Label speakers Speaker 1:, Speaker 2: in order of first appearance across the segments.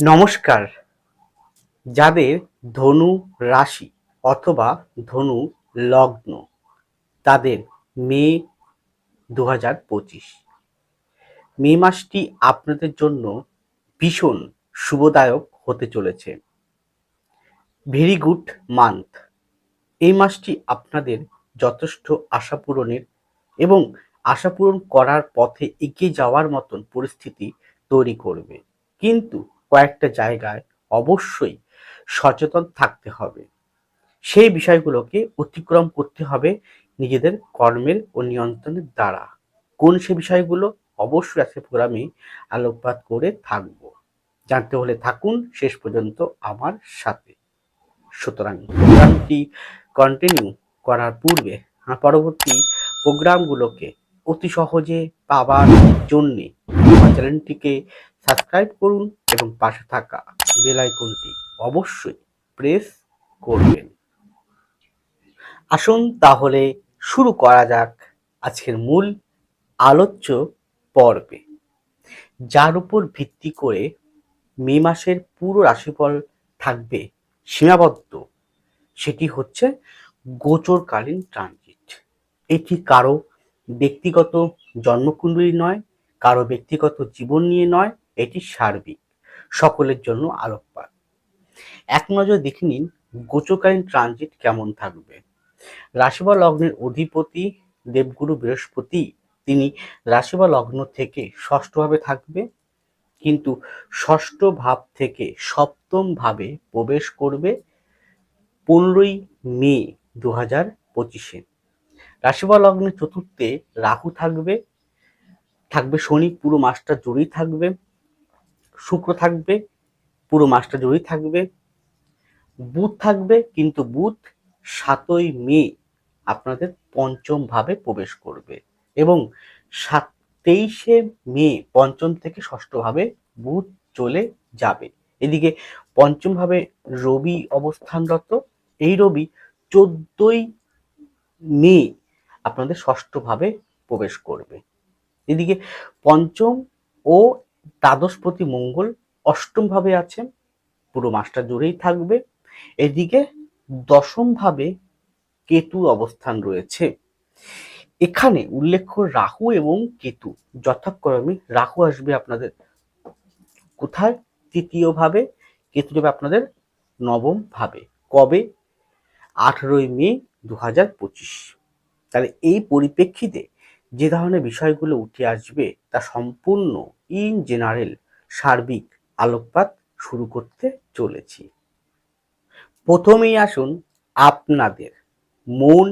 Speaker 1: নমস্কার। যাদের ধনু রাশি অথবা ধনু লগ্ন, তাদের মে দু পঁচিশ। মে মাসটি আপনাদের জন্য ভীষণ শুভদায়ক হতে চলেছে। Very good month. এই মাসটি আপনাদের যথেষ্ট আশা পূরণের এবং আশা পূরণ করার পথে এগিয়ে যাওয়ার মতন পরিস্থিতি তৈরি করবে। কিন্তু কয়েকটা জায়গায় অবশ্যই সচেতন থাকতে হবে। সেই বিষয়গুলোকে অতিক্রম করতে হবে নিজেদের কর্মের ও নিয়ন্ত্রণের দ্বারা। কোন সে বিষয়গুলো অবশ্যই আজকে প্রোগ্রামে আলোকপাত করে থাকব। জানতে হলে থাকুন। শেষ পর্যন্ত আমার সাথে। সুতরাং প্রোগ্রামটি কন্টিনিউ করার পূর্বে পরবর্তী প্রোগ্রামগুলোকে অতি সহজে পাবার জন্যে আমার চ্যানেলটিকে সাবস্ক্রাইব করুন এবং পাশে থাকা বেল আইকনটি অবশ্যই প্রেস করবেন। আসুন তাহলে শুরু করা যাক আজকের মূল আলোচ্য পর্বে। যার উপর ভিত্তি করে মে মাসের পুরো রাশিফল থাকবে সীমাবদ্ধ। সেটি হচ্ছে গোচরকালীন ট্রানজিট। এটি কারও ব্যক্তিগত জন্মকুণ্ডলী নয়, কারও ব্যক্তিগত জীবন নিয়ে নয়, এটি সার্বিক, সকলের জন্য আলোকপাত। এক নজর দেখে নিন গোচকালীন ট্রানজিট কেমন থাকবে। রাশি বা লগ্নের অধিপতি দেবগুরু বৃহস্পতি, তিনি রাশি বা লগ্ন থেকে ষষ্ঠভাবে থাকবে, কিন্তু ষষ্ঠ ভাব থেকে সপ্তম ভাবে প্রবেশ করবে পনেরোই মে দু হাজার পঁচিশে। রাশি বা লগ্নের চতুর্থে রাহু থাকবে থাকবে শনি, পুরো মাসটা জুড়েই থাকবে, শুক্র থাকবে, পুরো মাসটা জুড়েই থাকবে, বুধ থাকবে, কিন্তু বুধ সাতই মে আপনাদের পঞ্চম ভাবে প্রবেশ করবে এবং সাত, তেইশে মে পঞ্চম থেকে ষষ্ঠ ভাবে বুধ চলে যাবে। এদিকে পঞ্চম ভাবে রবি অবস্থানরত, এই রবি চোদ্দই মে আপনাদের ষষ্ঠ ভাবে প্রবেশ করবে। এদিকে পঞ্চম ও দ্বাদশপতি মঙ্গল অষ্টম ভাবে আছেন, পুরো মাসটা জুড়েই থাকবে। এদিকে দশম ভাবে কেতুর অবস্থান রয়েছে। এখানে উল্লেখ্য রাহু এবং কেতু, যথাক্রমে রাহু আসবে আপনাদের কোথায়? তৃতীয় ভাবে কেতু যাবে আপনাদের নবম ভাবে কবে? আঠেরোই মে দু হাজার পঁচিশ। তাহলে এই পরিপ্রেক্ষিতে যে ধরনের বিষয়গুলো উঠে আসবে তা সম্পূর্ণ ইন জেনারেল সার্বিক আলোকপাত শুরু করতে চলেছি। প্রথমেই আসুন আপনাদের মন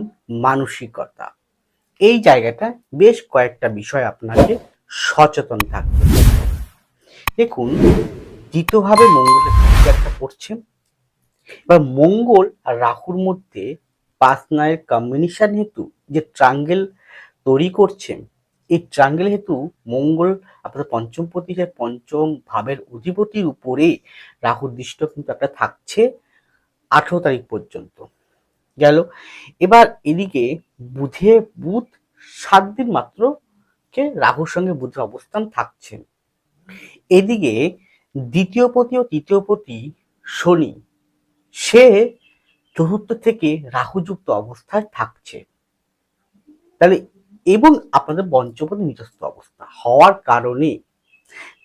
Speaker 1: মানসিকতা। এই জায়গাটা বেশ কয়েকটা বিষয় আপনাকে সচেতন থাকতে দেখুন, দ্বিতীয়ভাবে মঙ্গলের একটা পড়ছে এবার মঙ্গল আর রাহুর মধ্যে পার্সোনাল কম্বিনেশন হেতু যে ট্রাঙ্গেল তৈরি করছেন, এই ট্রাঙ্গেল হেতু মঙ্গল আপনার পঞ্চম পতি পঞ্চম ভাবের অধিপতির উপরে রাহুর দৃষ্ট কিন্তু একটা থাকছে আঠেরো তারিখ পর্যন্ত। গেল, এবার এদিকে বুধে বুধ সাত দিন মাত্র কে রাহুর সঙ্গে বুধের অবস্থান থাকছে এদিকে দ্বিতীয় পতি ও তৃতীয় পতি শনি, সে চতুর্থ থেকে রাহুযুক্ত অবস্থায় থাকছে। তাহলে এবং আপনাদের পঞ্চপতি নিজস্ব অবস্থা হওয়ার কারণে,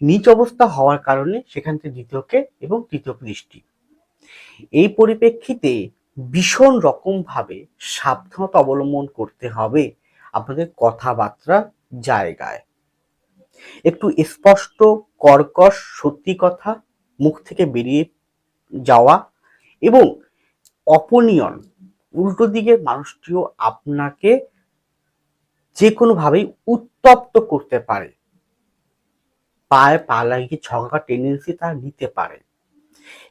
Speaker 1: নিচ অবস্থা হওয়ার কারণে সেখান থেকে দ্বিতীয়কে এবং তৃতীয় দৃষ্টি এই পরিপ্রেক্ষিতে ভীষণ রকম ভাবে সাবধানতা অবলম্বন করতে হবে আপনাদের কথাবার্তা জায়গায়। একটু স্পষ্ট, কর্কশ, সত্যি কথা, মুখ থেকে বেরিয়ে যাওয়া এবং অপনিয়ন উল্টো দিকের মানুষটিও আপনাকে যে কোনোভাবেই উত্তপ্ত করতে পারে। পায়ে পা লাগিয়ে ঝগড়া টেন্ডেন্সি তারা নিতে পারে।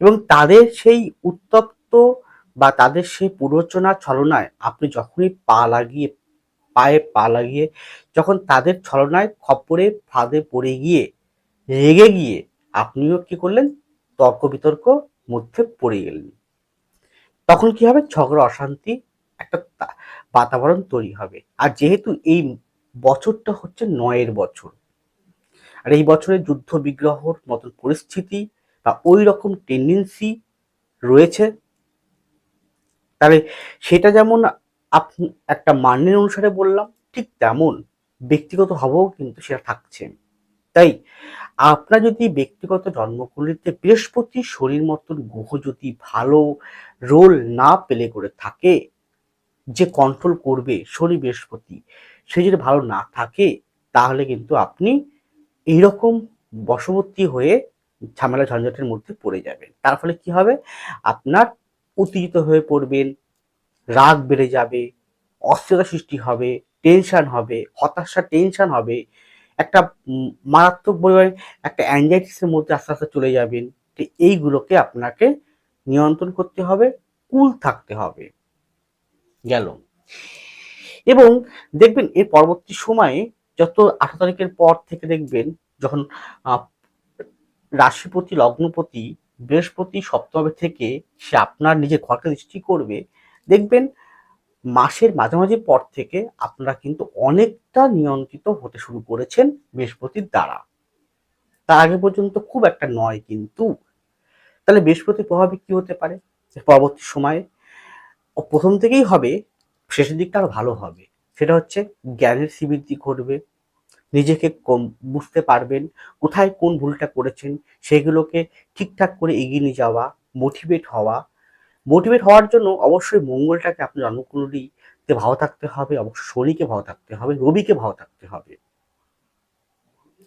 Speaker 1: এবং তাদের সেই উত্তপ্ত বা তাদের সেই প্ররোচনা ছলনায় আপনি যখনই পা লাগিয়ে, পায়ে পা লাগিয়ে যখন তাদের ছলনায় খপ্পরে ফাঁদে পড়ে গিয়ে, রেগে গিয়ে আপনিও কি করলেন? তর্ক বিতর্ক মধ্যে পড়ে গেলেন। তখন কি হবে? ঝগড়া, অশান্তি একটা বাতাবরণ তৈরি হবে। আর যেহেতু এই বছরটা হচ্ছে নয়ের বছর, আর এই বছরে যুদ্ধ বিগ্রহর মতন পরিস্থিতি বা ওই রকম টেন্ডেন্সি রয়েছে তাহলে সেটা যেমন আপনি একটা মানের অনুসারে বললাম, ঠিক তেমন ব্যক্তিগতভাবেও কিন্তু সেটা থাকছে। তাই আপনার যদি ব্যক্তিগত জন্মকুণ্ডলিতে বৃহস্পতি শরীর মতন গ্রহ যদি ভালো রোল না পেলে করে থাকে, যে কন্ট্রোল করবে শনি বৃহস্পতি, সে যদি ভালো না থাকে, তাহলে কিন্তু আপনি এইরকম বশবর্তী হয়ে ঝামেলা ঝঞ্ঝটের মধ্যে পড়ে যাবেন। তার ফলে কি হবে? আপনার উত্তেজিত হয়ে পড়বেন, রাগ বেড়ে যাবে, অস্থিরতা সৃষ্টি হবে টেনশন হবে, হতাশা টেনশন হবে একটা মারাত্মক পরিমাণে একটা অ্যাংজাইটিসের মধ্যে আস্তে আস্তে চলে যাবেন। তো এইগুলোকে আপনাকে নিয়ন্ত্রণ করতে হবে কুল থাকতে হবে। গেল। এবং দেখবেন এর পরবর্তী সময়ে যত আঠারো তারিখের পর থেকে দেখবেন যখন রাশিপতি, লগ্নপতি, বৃহস্পতি, সপ্তমে থেকে সে আপনার নিজের ঘরকে দৃষ্টি করবে, দেখবেন মাসের মাঝামাঝি পর থেকে আপনারা কিন্তু অনেকটা নিয়ন্ত্রিত হতে শুরু করেছেন বৃহস্পতির দ্বারা। তার আগে পর্যন্ত খুব একটা নয় কিন্তু। তাহলে বৃহস্পতির প্রভাবে কি হতে পারে? পরবর্তী সময়ে। প্রথম থেকেই হবে, শেষের দিকটা আরও ভালো হবে। সেটা হচ্ছে জ্ঞানের শ্রীবৃদ্ধি ঘটবে? নিজেকে কম বুঝতে পারবেন, কোথায় কোন ভুলটা করেছেন, সেগুলোকে ঠিকঠাক করে এগিয়ে নিয়ে যাওয়া মোটিভেট হওয়া মোটিভেট হওয়ার জন্য অবশ্যই মঙ্গলটাকে আপনার জন্মকুণ্ডলীতে ভালো থাকতে হবে, অবশ্যই শনিকে ভালো থাকতে হবে, রবিকে ভালো থাকতে হবে।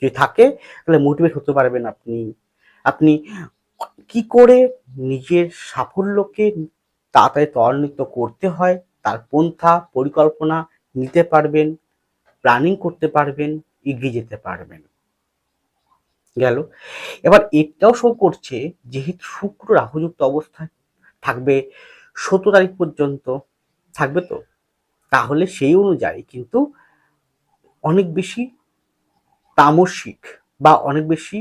Speaker 1: যদি থাকে, তাহলে মোটিভেট হতে পারবেন আপনি। আপনি কি করে নিজের সাফল্যকে তাড়াতাড়ি ত্বরান্বিত করতে হয়, তার পন্থা, পরিকল্পনা নিতে পারবেন প্ল্যানিং করতে পারবেন, এগিয়ে যেতে পারবেন। গেল। এবার এটাও শো করছে, যেহেতু শুক্র রাহুযুক্ত অবস্থায় থাকবে সতেরো তারিখ পর্যন্ত থাকবে তো? তাহলে সেই অনুযায়ী কিন্তু অনেক বেশি তামসিক বা অনেক বেশি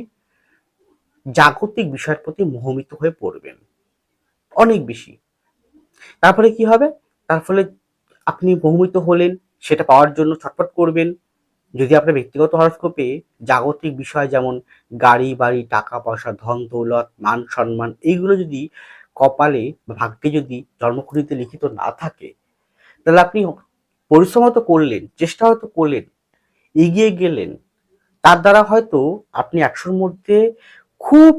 Speaker 1: জাগতিক বিষয়ের প্রতি মোহমিত হয়ে পড়বেন। অনেক বেশি। তারপরে কি হবে? তার ফলে আপনি মোহমিত হলেন, সেটা পাওয়ার জন্য ছটফট করবেন। যদি আপনার ব্যক্তিগত হরস্কোপে জাগতিক বিষয় যেমন গাড়ি, বাড়ি, টাকা, পয়সা, ধন, দৌলত, মান, সম্মান, এইগুলো যদি কপালে ভাগ্যে যদি জন্মকুণ্ডিতে লিখিত না থাকে, তাহলে আপনি পরিশ্রম হয়তো করলেন, চেষ্টা হয়তো করলেন, এগিয়ে গেলেন। তার দ্বারা হয়তো আপনি একশোর মধ্যে খুব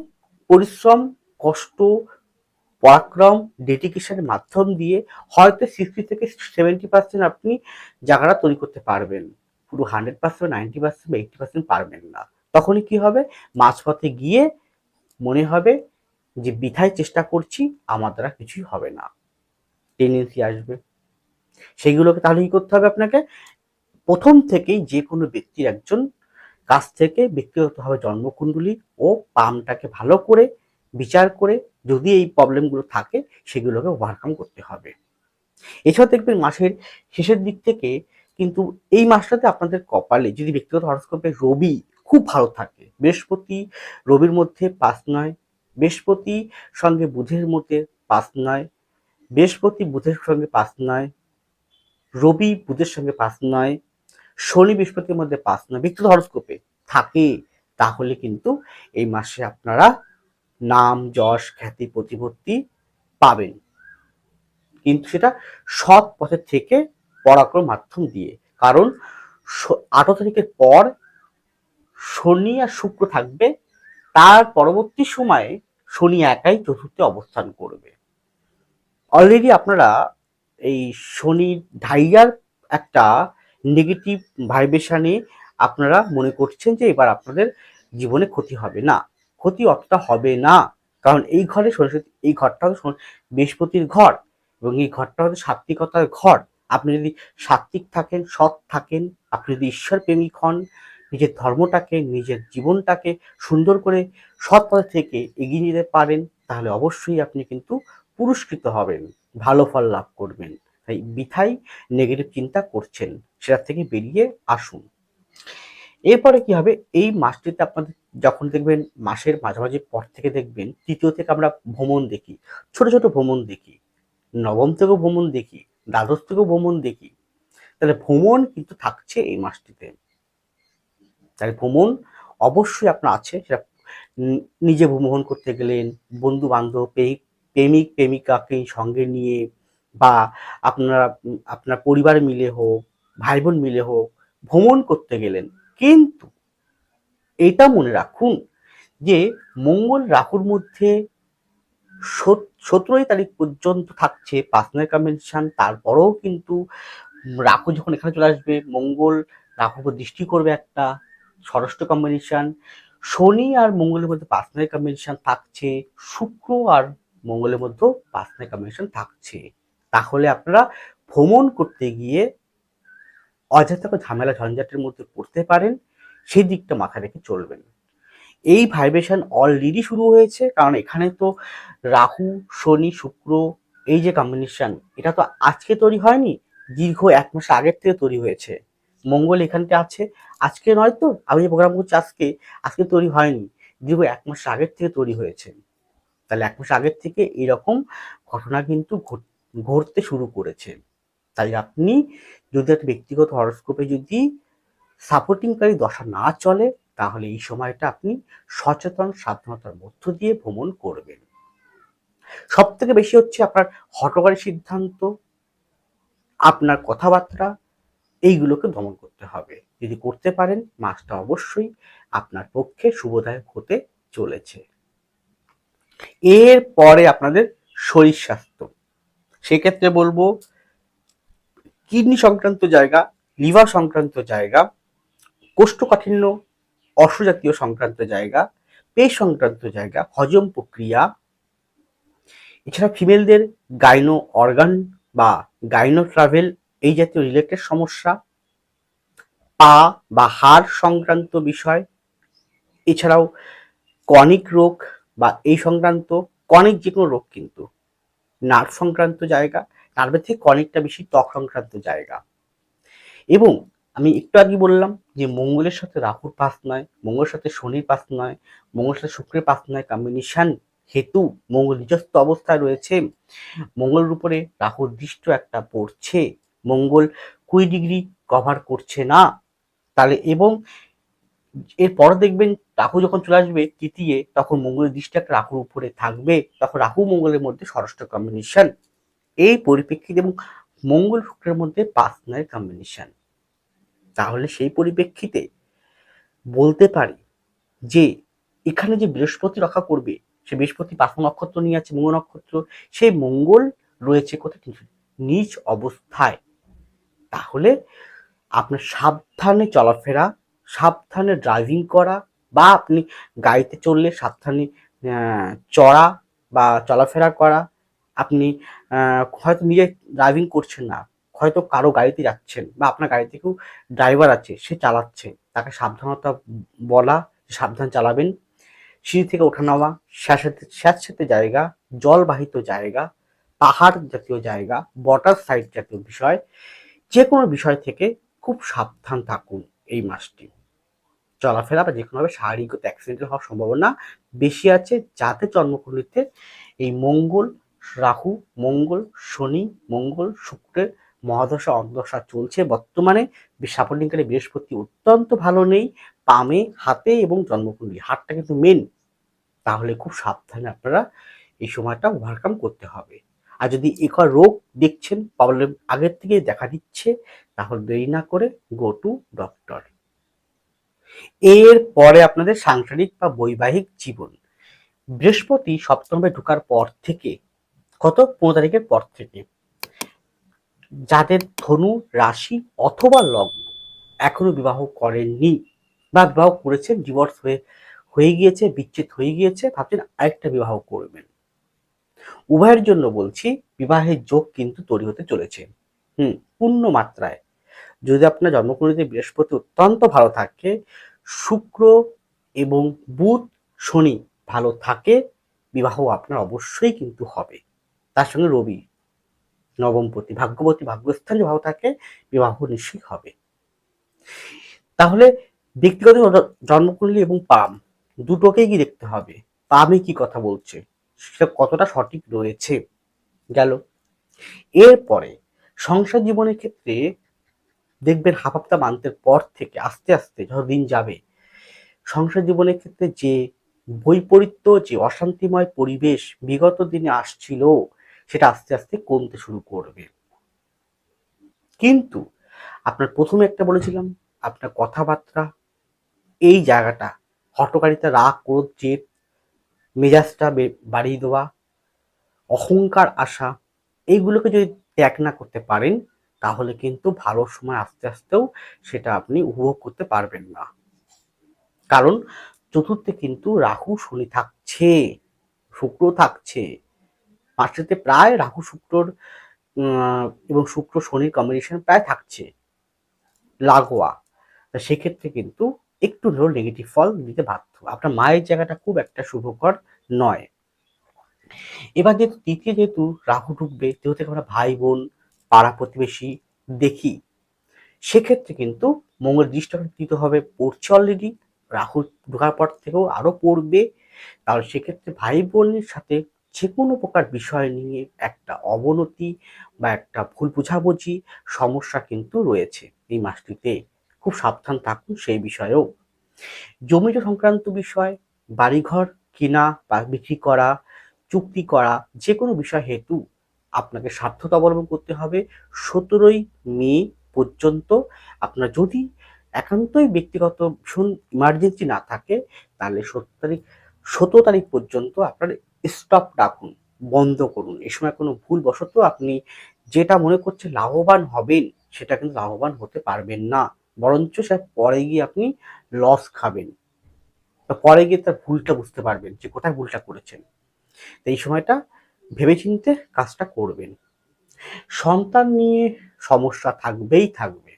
Speaker 1: পরিশ্রম, কষ্ট, পরাক্রম ডেডিকেশনের মাধ্যম দিয়ে হয়তো সিক্সটি থেকে সেভেন্টি পার্সেন্ট আপনি জায়গাটা তৈরি করতে পারবেন। পুরো হান্ড্রেড পার্সেন্ট নাইনটি পার্সেন্ট বা এইটি পার্সেন্ট পারবেন না। তখনই কি হবে? মাঝপথে গিয়ে মনে হবে যে বৃথায় চেষ্টা করছি, আমার দ্বারা কিছুই হবে না। টেন্ডেন্সি আসবে। সেইগুলোকে তাহলে কি করতে হবে আপনাকে? প্রথম থেকেই যে কোনো ব্যক্তির একজন কাছ থেকে ব্যক্তিগতভাবে জন্মকুণ্ডলী ও পামটাকে ভালো করে বিচার করে যদি এই প্রবলেমগুলো থাকে, সেগুলোকে ওভারকাম করতে হবে। এছাড়া দেখবেন মাসের শেষের দিক থেকে কিন্তু এই মাসটাতে আপনাদের কপালে যদি ব্যক্তিগত হরস্কোপে রবি খুব ভালো থাকে, বৃহস্পতি রবির মধ্যে পাঁচ নয় বৃহস্পতি সঙ্গে বুধের মধ্যে পাঁচ নয়, বৃহস্পতি বুধের সঙ্গে পাঁচ নয়, রবি বুধের সঙ্গে পাঁচ নয়, শনি বৃহস্পতির মধ্যে পাঁচ নয়। ব্যক্তিগত হরস্কোপে থাকে, তাহলে কিন্তু এই মাসে আপনারা নাম, যশ, খ্যাতি, প্রতিপত্তি পাবেন। কিন্তু সেটা সৎ পথের থেকে পরাক্রম মাধ্যম দিয়ে। কারণ আঠারো তারিখের পর শনি আর শুক্র থাকবে, তার পরবর্তী সময়ে শনি একাই চতুর্থে অবস্থান করবে। অলরেডি আপনারা এই শনির ঢাইয়ার একটা নেগেটিভ ভাইব্রেশনে আপনারা মনে করছেন যে এবার আপনাদের জীবনে ক্ষতি হবে না। ক্ষতি অতটা হবে না। কারণ এই ঘরে সরস্বতী, এই ঘরটা হচ্ছে বৃহস্পতির ঘর এবং এই ঘরটা হচ্ছে সাত্বিকতার ঘর। আপনি যদি সাত্বিক থাকেন, সৎ থাকেন, আপনি যদি ঈশ্বর প্রেমিক হন নিজের ধর্মটাকে, নিজের জীবনটাকে সুন্দর করে সৎ পথে থেকে এগিয়ে নিতে পারেন, তাহলে অবশ্যই আপনি কিন্তু পুরস্কৃত হবেন, ভালো ফল লাভ করবেন। তাই বিথাই নেগেটিভ চিন্তা করছেন, সেটা থেকে বেরিয়ে আসুন। এরপরে কি হবে? এই মাসটিতে আপনাদের যখন দেখবেন মাসের মাঝামাঝি পর থেকে দেখবেন, তৃতীয় থেকে আমরা ভ্রমণ দেখি, ছোট ছোট ভ্রমণ দেখি, নবম থেকেও ভ্রমণ দেখি, দ্বাদশ থেকেও ভ্রমণ দেখি। তাহলে ভ্রমণ কিন্তু থাকছে এই মাসটিতে। তাহলে ভ্রমণ অবশ্যই আপনার আছে। সেটা নিজে ভ্রমণ করতে গেলেন বন্ধু বান্ধব প্রেমিক, প্রেমিকাকে সঙ্গে নিয়ে বা আপনারা আপনার পরিবার মিলে হোক ভাই বোন মিলে হোক, ভ্রমণ করতে গেলেন। কিন্তু এটা মনে রাখুন যে মঙ্গল রাহুর মধ্যে সতেরোই তারিখ পর্যন্ত থাকছে পার্সোনাল কনভেনশন তারপরেও কিন্তু রাহু যখন এখানে চলে আসবে, মঙ্গল রাহুর দৃষ্টি করবে একটা। ষষ্ঠ কম্বিনেশন শনি আর মঙ্গলের মধ্যে পার্সোনাল কম্বিনেশন থাকছে, শুক্র আর মঙ্গলের মধ্যেও পার্সোনাল কম্বিনেশন থাকছে। তাহলে আপনারা ভ্রমণ করতে গিয়ে অযথা ঝামেলা, ঝঞ্ঝাটের মধ্যে পড়তে পারেন, সেই দিকটা মাথায় রেখে চলবেন। এই ভাইব্রেশন অলরেডি শুরু হয়েছে, কারণ এখানে তো রাহু, শনি, শুক্র, এই যে কম্বিনেশন এটা তো আজকে তৈরি হয়নি, দীর্ঘ এক মাস আগের থেকে তৈরি হয়েছে। মঙ্গল এখানটা আছে। আজকে নয় তো আমি যে প্রোগ্রাম করছি আজকে আজকে তৈরি হয়নি। দীর্ঘ এক মাস আগের থেকে তৈরি হয়েছে। তাহলে এক মাস আগের থেকে এরকম ঘটনা কিন্তু ঘটতে শুরু করেছে। তাই আপনি যদি একটা ব্যক্তিগত হরস্কোপে যদি সাপোর্টিংকারী দশা না চলে, তাহলে এই সময়টা আপনি সচেতন, সাবধানতার মধ্য দিয়ে ভ্রমণ করবেন। সব থেকে বেশি হচ্ছে আপনার হটকারী সিদ্ধান্ত, আপনার কথাবার্তা এইগুলোকে দমন করতে হবে। যদি করতে পারেন মাসটা অবশ্যই আপনার পক্ষে শুভদায়ক হতে চলেছে। এর পরে আপনাদের শরীর স্বাস্থ্য। সেক্ষেত্রে বলব, কিডনি সংক্রান্ত জায়গা, লিভার সংক্রান্ত জায়গা, কোষ্ঠকাঠিন্য, অশ্বজাতীয় সংক্রান্ত জায়গা পেশ সংক্রান্ত জায়গা, হজম প্রক্রিয়া। এছাড়া ফিমেলদের গাইনো অর্গান বা গাইনো ট্রাভেল এই জাতীয় রিলেটেড সমস্যা, পা বা হাড় সংক্রান্ত বিষয়, এছাড়াও কনিক রোগ বা এই সংক্রান্ত কনিক যে কোনো রোগ কিন্তু নার্ভ সংক্রান্ত জায়গা নার্ভের থেকে কনিকটা বেশি ত্বক সংক্রান্ত জায়গা। এবং আমি একটু আগে বললাম যে মঙ্গলের সাথে রাহুর পাস নয়, মঙ্গলের সাথে শনির পাস নয়, মঙ্গলের সাথে শুক্রের পাস নয় কম্বিনেশন হেতু মঙ্গল নিজস্ব অবস্থায় রয়েছে। মঙ্গলের উপরে রাহুর দৃষ্ট একটা পড়ছে। মঙ্গল কুড়ি ডিগ্রি কভার করছে না। তাহলে এবং এরপর দেখবেন রাহু যখন চলে আসবে তৃতীয়, তখন মঙ্গলের দৃষ্টি একটা রাহুর উপরে থাকবে। তখন রাহু মঙ্গলের মধ্যে ষষ্ঠ কম্বিনেশন এই পরিপ্রেক্ষিতে এবং মঙ্গল শুক্রের মধ্যে নয় কম্বিনেশন তাহলে সেই পরিপ্রেক্ষিতে বলতে পারি যে, এখানে যে বৃহস্পতি রক্ষা করবে, সে বৃহস্পতি পাঁচ নক্ষত্র নিয়ে আছে, মঙ্গল নক্ষত্র, সেই মঙ্গল রয়েছে কোথায়? নিজ অবস্থায়। তাহলে আপনার সাবধানে চলাফেরা, সাবধানে ড্রাইভিং করা বা আপনি গাড়িতে চললে সাবধানে চড়া বা চলাফেরা করা। আপনি হয়তো নিজে ড্রাইভিং করছেন না, হয়তো কারও গাড়িতে যাচ্ছেন বা আপনার গাড়িতে কেউ ড্রাইভার আছে, সে চালাচ্ছে। তাকে সাবধানতা বলা, সাবধান চালাবেন। সিঁড়ি থেকে ওঠা নামা স্যাঁতস্যাঁতে স্যাঁতস্যাঁতে জায়গা, জলবাহিত জায়গা, পাহাড় জাতীয় জায়গা বটার সাইড জাতীয় বিষয়। যে কোনো বিষয় থেকে খুব সাবধান থাকুন এই মাসটি। চলাফেরা বা যে কোনোভাবে শারীরিক অ্যাক্সিডেন্ট হওয়ার সম্ভাবনা বেশি আছে যাতে জন্মকুণ্ডলিতে এই মঙ্গল রাহু, মঙ্গল শনি, মঙ্গল শুক্রের মহাদশা অন্তদশা চলছে। বর্তমানে সাপোর্টিংকারী বৃহস্পতি অত্যন্ত ভালো নেই, পামে, হাতে এবং জন্মকুণ্ডলী। হাতটা কিন্তু মেন তাহলে খুব সাবধানে আপনারা এই সময়টা ওভারকাম করতে হবে। আর যদি একর রোগ দেখছেন প্রবলেম আগের থেকে দেখা দিচ্ছে, তাহলে দেরি না করে গো টু ডক্টর এর পরে আপনাদের সাংসারিক বা বৈবাহিক জীবন। বৃহস্পতি সপ্তমে ঢোকার পর থেকে, কত? পনেরো তারিখের পর থেকে। যাদের ধনু, রাশি অথবা লগ্ন এখনও বিবাহ করেননি বা বিবাহ করেছেন ডিভোর্স হয়ে হয়ে গিয়েছে, বিচ্ছেদ হয়ে গিয়েছে, ভাবছেন আরেকটা বিবাহ করবেন। উভয়ের জন্য বলছি, বিবাহের যোগ কিন্তু তৈরি হতে চলেছে। হুম, পূর্ণ মাত্রায়। যদি আপনার জন্মকুণ্ডলিতে বৃহস্পতি অত্যন্ত ভালো থাকে, শুক্র এবং বুধ শনি ভালো থাকে, বিবাহ আপনার অবশ্যই কিন্তু হবে। তার সঙ্গে রবি, নবমপতি ভাগ্যবতী ভাগ্যস্থান ভালো থাকে, বিবাহ নিশ্চয়ই হবে। তাহলে ব্যক্তিগত জন্মকুণ্ডলী এবং পাম, দুটোকেই কি দেখতে হবে? পামে কি কথা বলছে? সেটা কতটা সঠিক রয়েছে? গেল। এরপরে সংসার জীবনের ক্ষেত্রে দেখবেন হাফাপ্তা মান্তের পর থেকে আস্তে আস্তে যত দিন যাবে, সংসার জীবনের ক্ষেত্রে যে বৈপরীত্য, যে অশান্তিময় পরিবেশ বিগত দিনে আসছিল, সেটা আস্তে আস্তে কমতে শুরু করবে। কিন্তু আপনার প্রথমে একটা বলেছিলাম, আপনার কথাবার্তা এই জায়গাটা হটকারিতা রাগ, ক্রোধ, জেদ মেজাজটা বাড়িয়ে দেওয়া, অহংকার আসা এইগুলোকে যদি ত্যাগ না করতে পারেন, তাহলে কিন্তু ভালো সময় আস্তে আস্তেও সেটা আপনি উপভোগ করতে পারবেন না। কারণ চতুর্থে কিন্তু রাহু শনি থাকছে, শুক্র থাকছে। পাঁচটাতে প্রায় রাহু শুক্রর এবং শুক্র শনির কম্বিনেশন প্রায় থাকছে, লাগোয়া। সেক্ষেত্রে কিন্তু একটু ধরো নেগেটিভ ফল দিতে বাধ্য। আপনার মায়ের জায়গাটা খুব একটা শুভকর নয়। এবার যেহেতু তৃতীয় যেহেতু রাহু ঢুকবে, যেহেতু আমরা ভাই বোন পাড়া প্রতিবেশী দেখি, সেক্ষেত্রে কিন্তু মঙ্গল দৃষ্টি দিতে হবে। পড়ছে অলরেডি রাহু ঢোকার পর থেকেও আরও পড়বে। তাহলে সেক্ষেত্রে ভাই বোনের সাথে যে কোনো প্রকার বিষয় নিয়ে একটা অবনতি বা একটা ভুল বুঝাবুঝি, সমস্যা কিন্তু রয়েছে এই মাসটিতে। খুব সাবধান থাকুন সেই বিষয়েও। জমিজ সংক্রান্ত বিষয়, বাড়িঘর কেনা বা বিক্রি করা, চুক্তি করা যে কোনো বিষয় হেতু আপনাকে সাধ্যতা অবলম্বন করতে হবে। সতেরোই মে পর্যন্ত আপনার যদি একান্তই ব্যক্তিগত ভীষণ ইমার্জেন্সি না থাকে, তাহলে সতেরো তারিখ সতেরো তারিখ পর্যন্ত আপনার স্টপ রাখুন, বন্ধ করুন। এ সময় কোনো ভুলবশত আপনি যেটা মনে করছে লাভবান হবেন, সেটা কিন্তু লাভবান হতে পারবেন না। বরঞ্চ সে পরে গিয়ে আপনি লস খাবেন। পরে গিয়ে তার ভুলটা বুঝতে পারবেন যে কোথায় ভুলটা করেছেন। তো এই সময়টা ভেবেচিন্তে কাজটা করবেন। সন্তান নিয়ে সমস্যা থাকবেই থাকবে।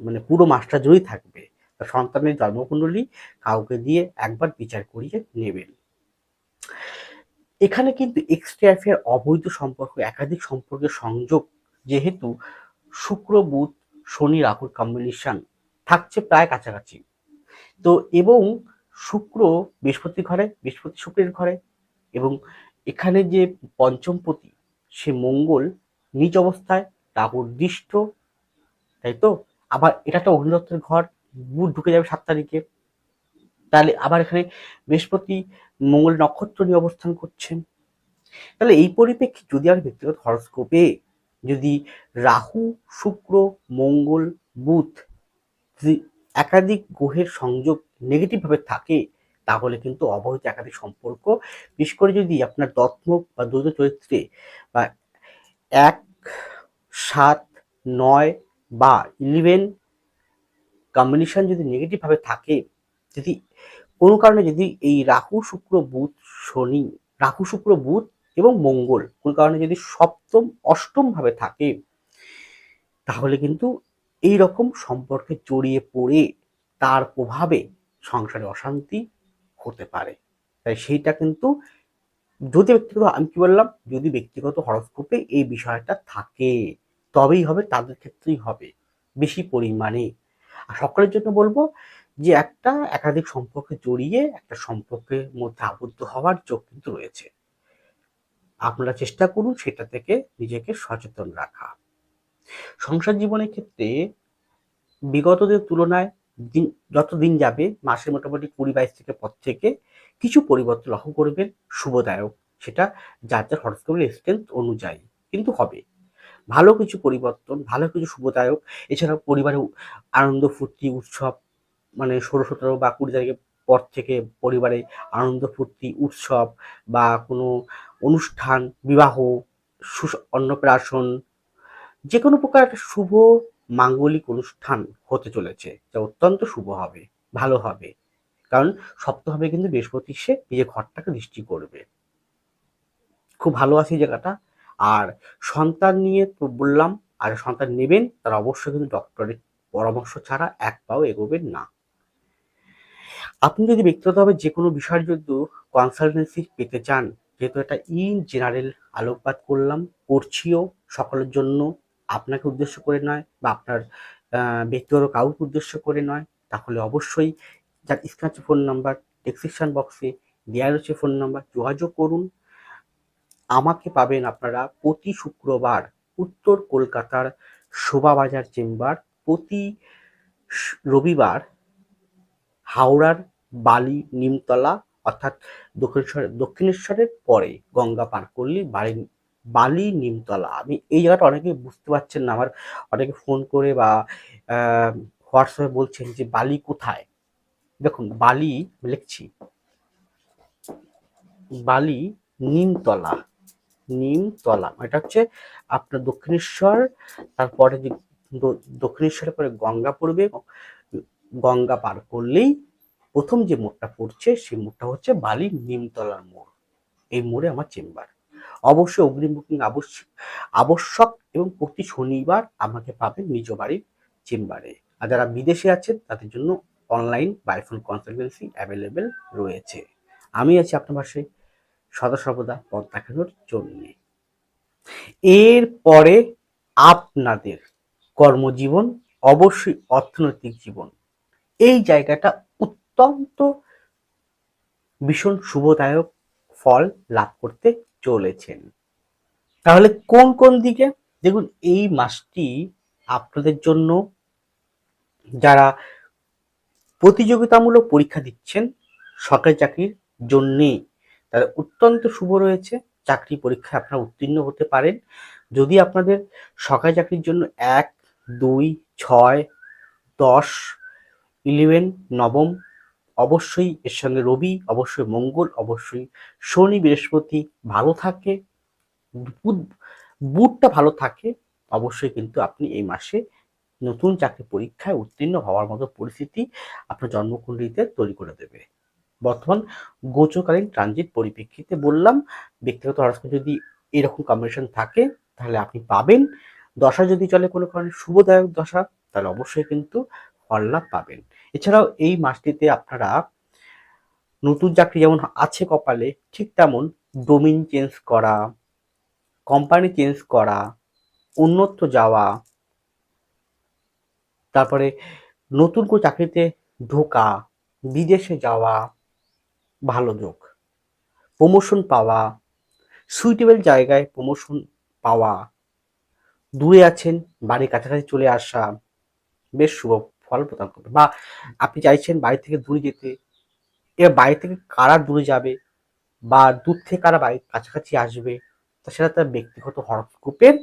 Speaker 1: মানে পুরো মাসটা জুড়েই থাকবে। সন্তানের জন্মকুণ্ডলী কাউকে দিয়ে একবার বিচার করিয়ে নেবেন। এখানে কিন্তু এক্সট্রা অবৈধ সম্পর্ক, একাধিক সম্পর্কের সংযোগ যেহেতু শুক্র, বুধ শনি, রাহুর কম্বিনেশন থাকছে প্রায় কাছাকাছি। তো এবং শুক্র বৃহস্পতি ঘরে, বৃহস্পতি শুক্রের ঘরে এবং এখানে যে পঞ্চমপতি সে মঙ্গল নিজ অবস্থায়, রাহুর দৃষ্ট, তাই তো? আবার এটা তো অগ্নিদত্তের ঘর, বুধ ঢুকে যাবে সাত তারিখে। তাহলে আবার এখানে বৃহস্পতি মঙ্গল নক্ষত্র নিয়ে অবস্থান করছেন তাহলে এই পরিপ্রেক্ষিতে যদি আর ব্যক্তিগত হরস্কোপে যদি রাহু, শুক্র, মঙ্গল, বুধ একাধিক গ্রহের সংযোগ নেগেটিভভাবে থাকে, তাহলে কিন্তু অবৈধ একাধিক সম্পর্ক, বিশেষ করে যদি আপনার দত্মক বা দ্বৈত চরিত্রে বা এক, সাত, নয় বা ইলেভেন কম্বিনেশন যদি নেগেটিভভাবে থাকে, যদি কোনো কারণে যদি এই রাহু, শুক্র, বুধ, শনি, রাহু, শুক্র, বুধ এবং মঙ্গল, কোনো কারণে যদি সপ্তম, অষ্টম ভাবে থাকে, তাহলে কিন্তু এই রকম সম্পর্কে জড়িয়ে পড়ে তার প্রভাবে সংসারে অশান্তি হতে পারে। তাই সেইটা কিন্তু যদি ব্যক্তিগত, আমি কি বললাম? যদি ব্যক্তিগত হরস্কোপে এই বিষয়টা থাকে, তবেই হবে, তাদের ক্ষেত্রেই হবে, বেশি পরিমাণে। আর সকলের জন্য বলব যে একটা একাধিক সম্পর্কে জড়িয়ে, একটা সম্পর্কের মধ্যে আবদ্ধ হওয়ার যোগ কিন্তু রয়েছে। আপনারা চেষ্টা করুন সেটা থেকে নিজেকে সচেতন রাখা। সংসার জীবনের ক্ষেত্রে বিগতদের তুলনায় দিন যত দিন যাবে মাসের মোটামুটি কুড়ি বাইশ থেকে পর থেকে কিছু পরিবর্তন লক্ষ্য করবেন, শুভদায়ক। সেটা যার যার হরস্কোপের স্ট্রেংথ অনুযায়ী কিন্তু হবে। ভালো কিছু পরিবর্তন, ভালো কিছু শুভদায়ক, এছাড়াও পরিবারে আনন্দ, ফুর্তি, উৎসব মানে ষোলো সতেরো বা কুড়ি তারিখের পর থেকে পরিবারে আনন্দ, ফুর্তি, উৎসব বা কোনো অনুষ্ঠান, বিবাহ অন্নপ্রাশন যে কোনো প্রকার একটা শুভ মাঙ্গলিক অনুষ্ঠান হতে চলেছে, যা অত্যন্ত শুভ হবে, ভালো হবে। কারণ সপ্তভাবে কিন্তু বৃহস্পতি সে নিজের ঘরটাকে দৃষ্টি করবে। খুব ভালো আছে জায়গাটা। আর সন্তান নিয়ে তো বললাম, আর সন্তান নেবেন, তারা অবশ্যই কিন্তু ডক্টরের পরামর্শ ছাড়া এক পাও এগোবেন না। আপনি যদি ব্যক্তিগতভাবে যে কোনো বিষয়ের যদি কনসালটেন্সি পেতে চান যেহেতু এটা ইন জেনারেল আলোকপাত করলাম, করছিও সকলের জন্য। আপনাকে উদ্দেশ্য করে নয় বা আপনার ব্যক্তিগত কাউকে উদ্দেশ্য করে নয়। তাহলে অবশ্যই যার স্ক্রাচ ফোন নাম্বার ডেসক্রিপশন বক্সে দেওয়া রয়েছে ফোন নাম্বার যোগাযোগ করুন। আমাকে পাবেন আপনারা প্রতি শুক্রবার উত্তর কলকাতার শোভাবাজার চেম্বার, প্রতি রবিবার হাওড়ার বালি নিমতলা অর্থাৎ দক্ষিণেশ্বর, দক্ষিণেশ্বরের পরে গঙ্গা পার করলে বাড়ি, বালি নিমতলা। আমি এই জায়গাটা অনেকে বুঝতে পারছেন না। আমার অনেকে ফোন করে বা হোয়াটসঅ্যাপে বলছেন যে, বালি কোথায়? দেখুন, বালি লিখছি। বালি নিমতলা। নিমতলা এটা হচ্ছে আপনার দক্ষিণেশ্বর, তারপরে দক্ষিণেশ্বরের পরে গঙ্গা পড়বে, গঙ্গা পার করলেই প্রথম যে মোড়টা পড়ছে সেই মোড়টা হচ্ছে বালির নিমতলার মোড়। এই মোড়ে আমার চেম্বার। অবশ্যই অগ্রিম বুকিং আবশ্যক আবশ্যক এবং প্রতি শনিবার আমাকে পাবেন নিজ বাড়ির চেম্বারে। আর যারা বিদেশে আছেন, তাদের জন্য অনলাইন বাইফোন কনসালটেন্সি অ্যাভেলেবেল রয়েছে। আমি আছি আপনার পাশে সদা সর্বদা পথ দেখানোর জন্য এরপরে আপনাদের কর্মজীবন, অবশ্যই অর্থনৈতিক জীবন। এই জায়গাটা অত্যন্ত ভীষণ শুভদায়ক ফল লাভ করতে চলেছেন। তাহলে কোন কোন দিকে? দেখুন, এই মাসটি আপনাদের জন্য যারা প্রতিযোগিতামূলক পরীক্ষা দিচ্ছেন, সরকারি চাকরির জন্যেই, তারা অত্যন্ত শুভ রয়েছে। চাকরি পরীক্ষায় আপনারা উত্তীর্ণ হতে পারেন। যদি আপনাদের সরকারি চাকরির জন্য এক, দুই, ছয়, দশ, ইলেভেন, নবম অবশ্যই এর সঙ্গে রবি, অবশ্যই মঙ্গল, অবশ্যই শনি, বৃহস্পতি ভালো থাকে বুধটা ভালো থাকে, অবশ্যই কিন্তু আপনি এই মাসে নতুন চাকরি পরীক্ষায় উত্তীর্ণ হওয়ার মতো পরিস্থিতি আপনার জন্মকুণ্ডলিতে তৈরি করে দেবে। বর্তমান গোচরকালীন ট্রানজিট পরিপ্রেক্ষিতে বললাম, ব্যক্তিগত হরস্কোপ যদি এরকম কম্বিনেশন থাকে, তাহলে আপনি পাবেন। দশা যদি চলে কোনো কারণে শুভদায়ক দশা, তাহলে অবশ্যই কিন্তু ফল লাভ পাবেন। এছাড়াও এই মাসটিতে আপনারা নতুন চাকরি যেমন আছে কপালে, ঠিক তেমন ডোমিন চেঞ্জ করা কোম্পানি চেঞ্জ করা, উন্নত যাওয়া, তারপরে নতুন করে চাকরিতে ঢোকা, বিদেশে যাওয়া, ভালো যোগ। প্রমোশন পাওয়া সুইটেবল জায়গায় প্রমোশন পাওয়া, দূরে আছেন, বাড়ির কাছাকাছি চলে আসা, বেশ শুভ ফল প্রদান করবে। বা আপনি চাইছেন বাড়ি থেকে দূরে যেতে, এবার বাড়ি থেকে কারা দূরে যাবে বা দূর থেকে কারা বাড়ির কাছাকাছি আসবে, তা সেটা তার ব্যক্তিগত হরস্কোপের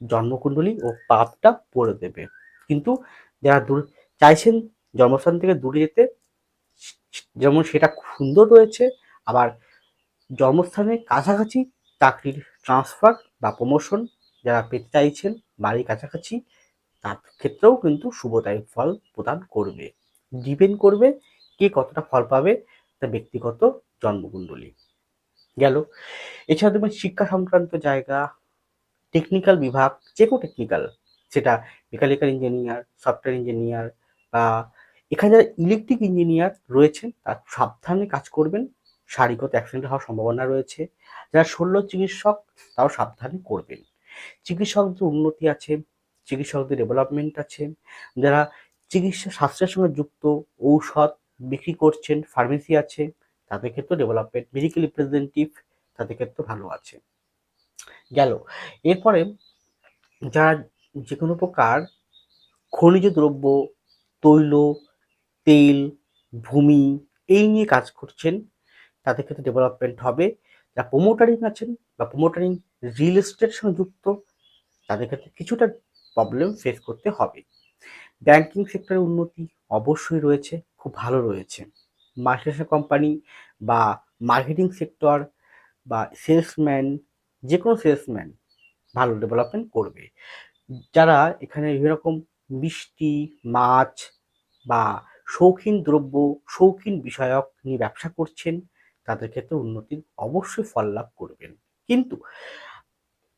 Speaker 1: জন্মকুণ্ডলী ও পাপটা পড়ে দেবে। কিন্তু যারা দূর, চাইছেন জন্মস্থান থেকে দূরে যেতে, যেমন সেটা সুন্দর রয়েছে, আবার জন্মস্থানের কাছাকাছি চাকরির ট্রান্সফার বা প্রমোশন যারা পেতে চাইছেন বাড়ির কাছাকাছি তার ক্ষেত্রেও কিন্তু শুভদায়ক ফল প্রদান করবে। ডিপেন্ড করবে কে কতটা ফল পাবে তা ব্যক্তিগত জন্মকুণ্ডলী। গেল। এছাড়া দেখবেন শিক্ষা সংক্রান্ত জায়গা টেকনিক্যাল বিভাগ, যে কোনো টেকনিক্যাল সেটা মেকানিক্যাল ইঞ্জিনিয়ার সফটওয়্যার ইঞ্জিনিয়ার বা এখানে যারা ইলেকট্রিক ইঞ্জিনিয়ার রয়েছেন, তার সাবধানে কাজ করবেন। শারীরিকত অ্যাক্সিডেন্ট হওয়ার সম্ভাবনা রয়েছে। যারা শল্য চিকিৎসক তাও সাবধানে করবেন। চিকিৎসকদের উন্নতি আছে চিকিৎসকদের ডেভেলপমেন্ট আছে, যারা চিকিৎসা শাস্ত্রের সঙ্গে যুক্ত, ঔষধ বিক্রি করছেন ফার্মেসি আছে, তাদের ক্ষেত্রে ডেভেলপমেন্ট মেডিকেল রিপ্রেজেন্টেটিভ তাদের ক্ষেত্রে ভালো আছে। গেল, এরপরে যারা যে কোনো প্রকার খনিজ দ্রব্য, তৈল, তেল, ভূমি এই নিয়ে কাজ করছেন, তাদের ক্ষেত্রে ডেভেলপমেন্ট হবে। যারা প্রোমোটারিং আছেন বা প্রোমোটারিং রিয়েল এস্টেটের সঙ্গে যুক্ত, তাদের ক্ষেত্রে কিছুটা প্রবলেম ফেস করতে হবে। ব্যাংকিং সেক্টরের উন্নতি অবশ্যই রয়েছে, খুব ভালো রয়েছে। মাল্টিনেশনাল কোম্পানি বা মার্কেটিং সেক্টর বা সেলসম্যান যে কোনো সেলসম্যান ভালো ডেভেলপমেন্ট করবে। যারা এখানে বিভিন্ন রকম মিষ্টি, মাছ বা শৌখিন দ্রব্য, শৌখিন বিষয়ক নিয়ে ব্যবসা করছেন, তাদের ক্ষেত্রে উন্নতির অবশ্যই ফল লাভ করবেন। কিন্তু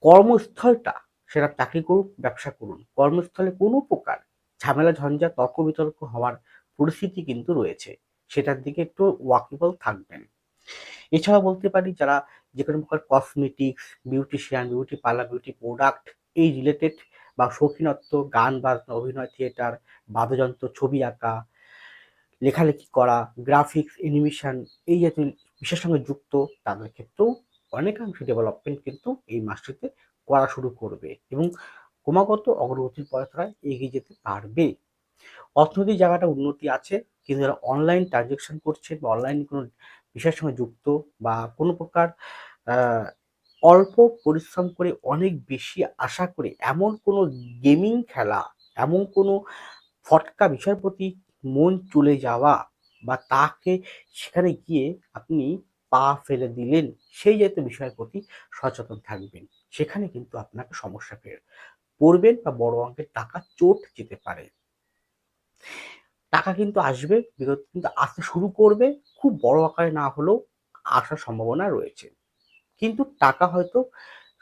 Speaker 1: কর্মস্থলটা সেটা চাকরি করুন ব্যবসা করুন। কর্মস্থলে কোনো প্রকার ঝামেলা, ঝঞ্ঝা, তর্ক বিতর্ক হওয়ার পরিস্থিতি কিন্তু রয়েছে। সেটার দিকে একটু ওয়াকিবল থাকবেন। এছাড়া বলতে পারি যারা যে কোনো প্রকার cosmetics beautician beauty parlour beauty product এই রিলেটেড বা শৌখিনত্ব, গান বাজনা, অভিনয় থিয়েটার বাদ্যযন্ত্র, ছবি আঁকা, লেখালেখি করা গ্রাফিক্স অ্যানিমেশন এই জাতীয় বিষয়ের সঙ্গে যুক্ত, তাদের ক্ষেত্রেও অনেকাংশ ডেভেলপমেন্ট কিন্তু এই মাসটিতে করা শুরু করবে এবং ক্রমাগত অগ্রগতির পথে তারা এগিয়ে যেতে পারবে। অর্থনৈতিক জায়গাটা উন্নতি আছে, কিন্তু যারা অনলাইন ট্রানজেকশন করছেন বা অনলাইন কোনো বিষয়ের সঙ্গে যুক্ত বা কোনো প্রকার অল্প পরিশ্রম করে অনেক বেশি আশা করে এমন কোনো গেমিং খেলা, এমন কোনো ফটকা বিষয়ের প্রতি মন চলে যাওয়া বা তাকে সেখানে গিয়ে আপনি পা ফেলে দিলেন, সেই জাতীয় বিষয়ের প্রতি সচেতন থাকবেন। সেখানে কিন্তু আপনাকে সমস্যা পড়বেন বা বড় অঙ্কের টাকা চোট যেতে পারে। টাকা কিন্তু আসবে, বিগত কিন্তু আসতে শুরু করবে, খুব বড় আকারে না হলেও আসার সম্ভাবনা রয়েছে। কিন্তু টাকা হয়তো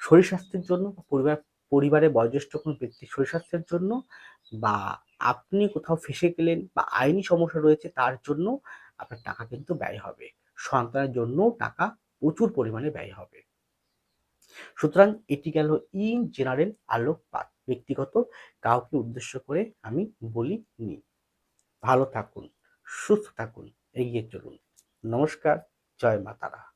Speaker 1: শরীর স্বাস্থ্যের জন্য পরিবার, পরিবারের বয়োজ্যেষ্ঠ কোনো ব্যক্তির শরীর স্বাস্থ্যের জন্য বা আপনি কোথাও ফেসে গেলেন বা আইনি সমস্যা রয়েছে তার জন্য আপনার টাকা কিন্তু ব্যয় হবে। সন্তানের জন্য টাকা প্রচুর পরিমাণে ব্যয় হবে। সুতরাং এটি গেল ইন জেনারেল আলোকপাত, ব্যক্তিগত কাউকে উদ্দেশ্য করে আমি বলি নি ভালো থাকুন, সুস্থ থাকুন, এগিয়ে চলুন। নমস্কার, জয় মা তারা